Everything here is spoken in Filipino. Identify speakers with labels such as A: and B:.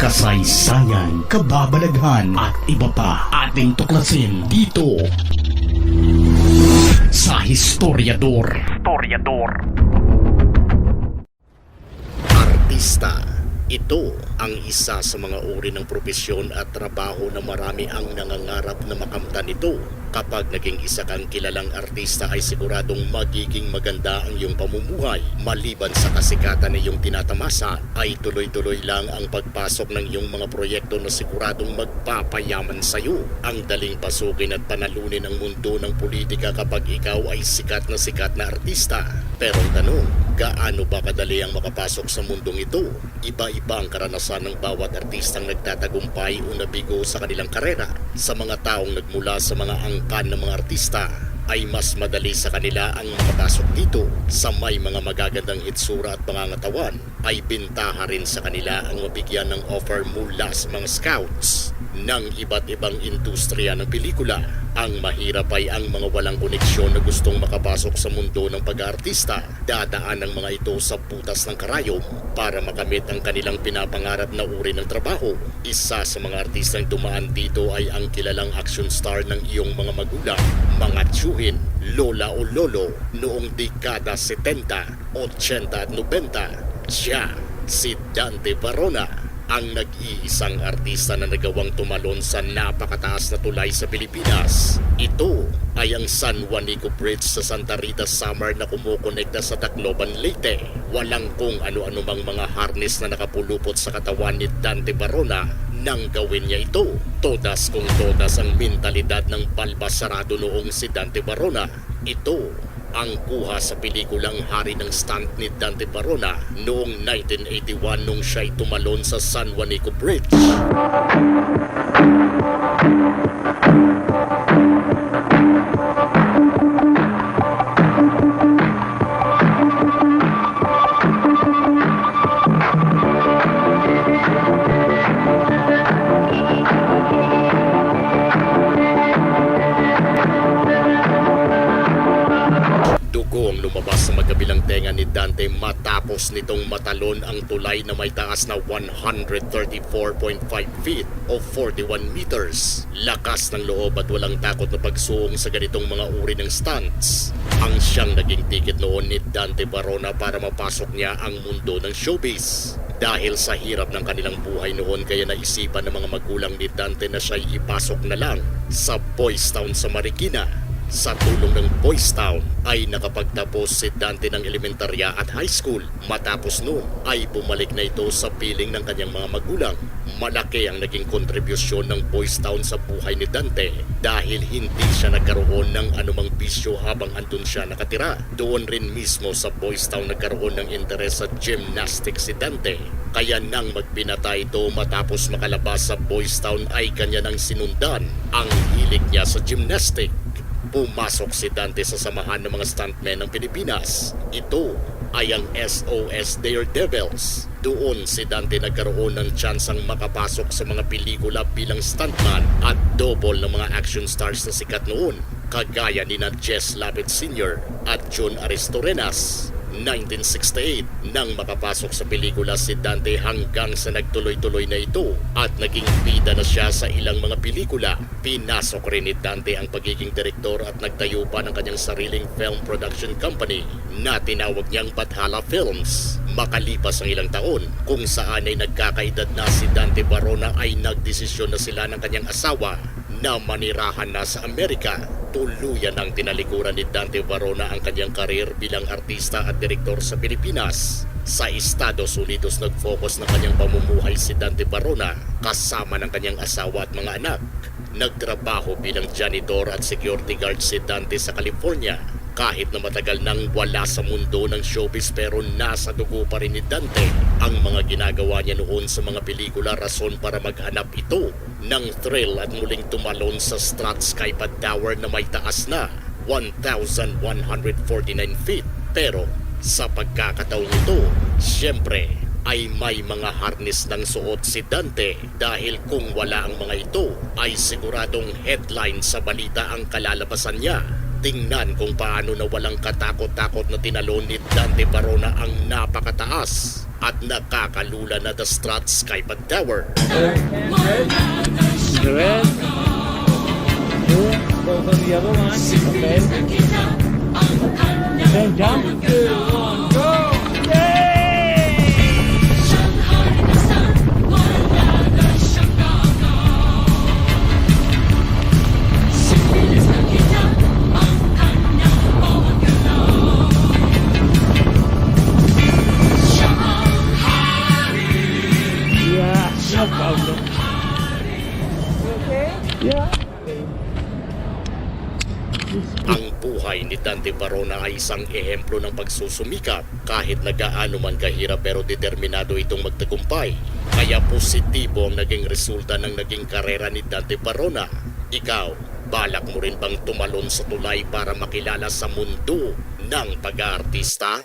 A: kasaysayan, kababalaghan at iba pa ating tuklasin dito sa Historiador. Historiador.
B: Artista. Ito ang isa sa mga uri ng propesyon at trabaho na marami ang nangangarap na makamtan ito. Kapag naging isa kang kilalang artista ay siguradong magiging maganda ang iyong pamumuhay. Maliban sa kasikatan na iyong tinatamasa, ay tuloy-tuloy lang ang pagpasok ng iyong mga proyekto na siguradong magpapayaman sa iyo. Ang daling pasukin at panalunin ang mundo ng politika kapag ikaw ay sikat na sikat na artista. Pero ang tanong, gaano ba kadali ang makapasok sa mundong ito? Iba-iba ang karanasan ng bawat artistang nagtatagumpay o nabigo sa kanilang karera. Sa mga taong nagmula sa mga angkan ng mga artista, ay mas madali sa kanila ang makapasok dito. Sa may mga magagandang hitsura at pangangatawan ay bintaha rin sa kanila ang mabigyan ng offer mula sa mga scouts ng iba't ibang industriya ng pelikula. Ang mahirap ay ang mga walang koneksyon na gustong makapasok sa mundo ng pag-aartista. Dadaan ang mga ito sa putas ng karayom para makamit ang kanilang pinapangarap na uri ng trabaho. Isa sa mga artistang dumaan dito ay ang kilalang action star ng iyong mga magulang, mga tsuhin, lola o lolo noong dekada 70, 80 at 90. Siya, si Dante Barona ang nag-iisang artista na nagawang tumalon sa napakataas na tulay sa Pilipinas. Ito ay ang San Juanico Bridge sa Santa Rita Summer na kumukonekta sa Tacloban, Leyte. Walang kung ano-ano mang mga harness na nakapulupot sa katawan ni Dante Barona nang gawin niya ito. Todas kung todas ang mentalidad ng balbasarado noong si Dante Barona. Ito ang kuha sa pelikulang Hari ng Stunt ni Dante Barona noong 1981 nung siya'y tumalon sa San Juanico Bridge. Dante matapos nitong matalon ang tulay na may taas na 134.5 feet o 41 meters. Lakas ng loob at walang takot na pagsuong sa ganitong mga uri ng stunts. Ang siyang naging ticket noon ni Dante Barona para mapasok niya ang mundo ng showbiz. Dahil sa hirap ng kanilang buhay noon kaya naisipan ng mga magulang ni Dante na siya'y ipasok na lang sa Boys Town sa Marikina sa tulong ng Boys Town ay nakapagtapos si Dante ng elementarya at high school. Matapos noon ay bumalik na ito sa piling ng kanyang mga magulang. Malaki ang naging kontribusyon ng Boys Town sa buhay ni Dante dahil hindi siya nagkaroon ng anumang bisyo habang andun siya nakatira. Doon rin mismo sa Boys Town nagkaroon ng interes sa gymnastics si Dante. Kaya nang magbinata ito matapos makalabas sa Boys Town ay kanya nang sinundan ang hilig niya sa gymnastic. Pumasok si Dante sa samahan ng mga stuntmen ng Pilipinas. Ito ay ang SOS Daredevils. Doon si Dante nagkaroon ng tsansang makapasok sa mga pelikula bilang stuntman at double ng mga action stars na sikat noon. Kagaya ni na Jess Lapid Sr. at John Aristorenas. 1968 nang makapasok sa pelikula si Dante hanggang sa nagtuloy-tuloy na ito at naging bida na siya sa ilang mga pelikula. Pinasok rin ni Dante ang pagiging direktor at nagtayo pa ng kanyang sariling film production company na tinawag niyang Bathala Films. Makalipas ang ilang taon kung saan ay nagkakaedad na si Dante Barona ay nagdesisyon na sila ng kanyang asawa na manirahan na sa Amerika. Tuluyan ang tinalikuran ni Dante Varona ang kanyang karir bilang artista at direktor sa Pilipinas. Sa Estados Unidos nag-focus ng kanyang pamumuhay si Dante Varona kasama ng kanyang asawa at mga anak. Nagtrabaho bilang janitor at security guard si Dante sa California kahit na matagal nang wala sa mundo ng showbiz pero nasa dugo pa rin ni Dante ang mga ginagawa niya noon sa mga pelikula rason para maghanap ito ng thrill at muling tumalon sa Stratskysky Tower na may taas na 1,149 feet. Pero sa pagkakataong ito, siyempre ay may mga harness ng suot si Dante dahil kung wala ang mga ito ay siguradong headline sa balita ang kalalabasan niya Tingnan kung paano na walang katakot-takot na tinalon ni Dante Barona ang napakataas at nakakalula na the Strat Skypad Tower.
C: Red. Two. Goes on the other. Okay. No problem. You okay? Yeah.
B: Ang buhay ni Dante Barona ay isang ehemplo ng pagsusumikap kahit na gaano man kahirap pero determinado itong magtagumpay. Kaya positibo ang naging resulta ng naging karera ni Dante Barona. Ikaw, balak mo rin bang tumalon sa tulay para makilala sa mundo ng pag-aartista?